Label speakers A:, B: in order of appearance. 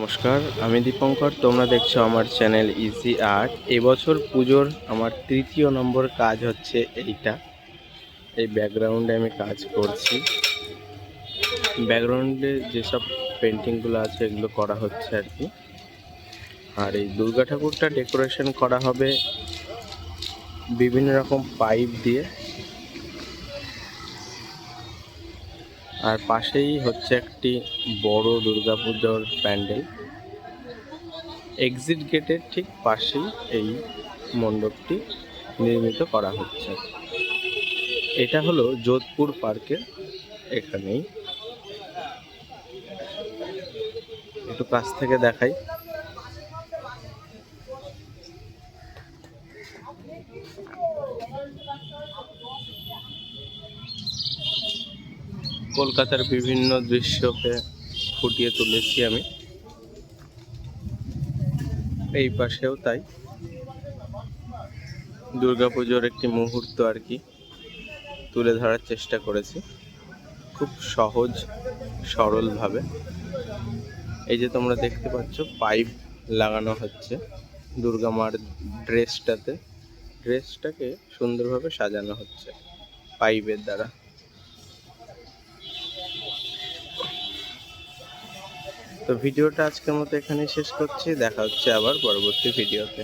A: নমস্কার, আমি দীপঙ্কর, তোমরা দেখছ আমার চ্যানেল ইজি আর্ট এবছর পুজোর আমার তৃতীয় নম্বর কাজ হচ্ছে এইটা। এই ব্যাকগ্রাউন্ডে আমি কাজ করছি। ব্যাকগ্রাউন্ডে যেসব পেন্টিংগুলো আছে, এগুলো করা হচ্ছে আর কি। আর এই দুর্গা ঠাকুরটা ডেকোরেশন করা হবে বিভিন্ন রকম পাইপ দিয়ে। আর পাশেই হচ্ছে একটি বড় দুর্গাপুজোর প্যান্ডেল। এক্সিট গেটের ঠিক পাশেই এই মণ্ডপটি নির্মিত করা হচ্ছে। এটা হলো যোধপুর পার্কের এখানেই। একটু কাছ থেকে দেখাই। কলকাতার বিভিন্ন দৃশ্যকে ফুটিয়ে তুলেছি আমি। এই পাশেও তাই। দুর্গাপুজোর একটি মুহূর্ত আর কি, তুলে ধরার চেষ্টা করেছি। খুব সহজ, সরলভাবে। এই যে তোমরা দেখতে পাচ্ছ, পাইপ লাগানো হচ্ছে দুর্গা মার ড্রেসটাতে। ড্রেসটাকে সুন্দরভাবে সাজানো হচ্ছে পাইপের দ্বারা। তো ভিডিওটা আজকের মতো এখানেই শেষ করছি। দেখা হচ্ছে আবার পরবর্তী ভিডিওতে।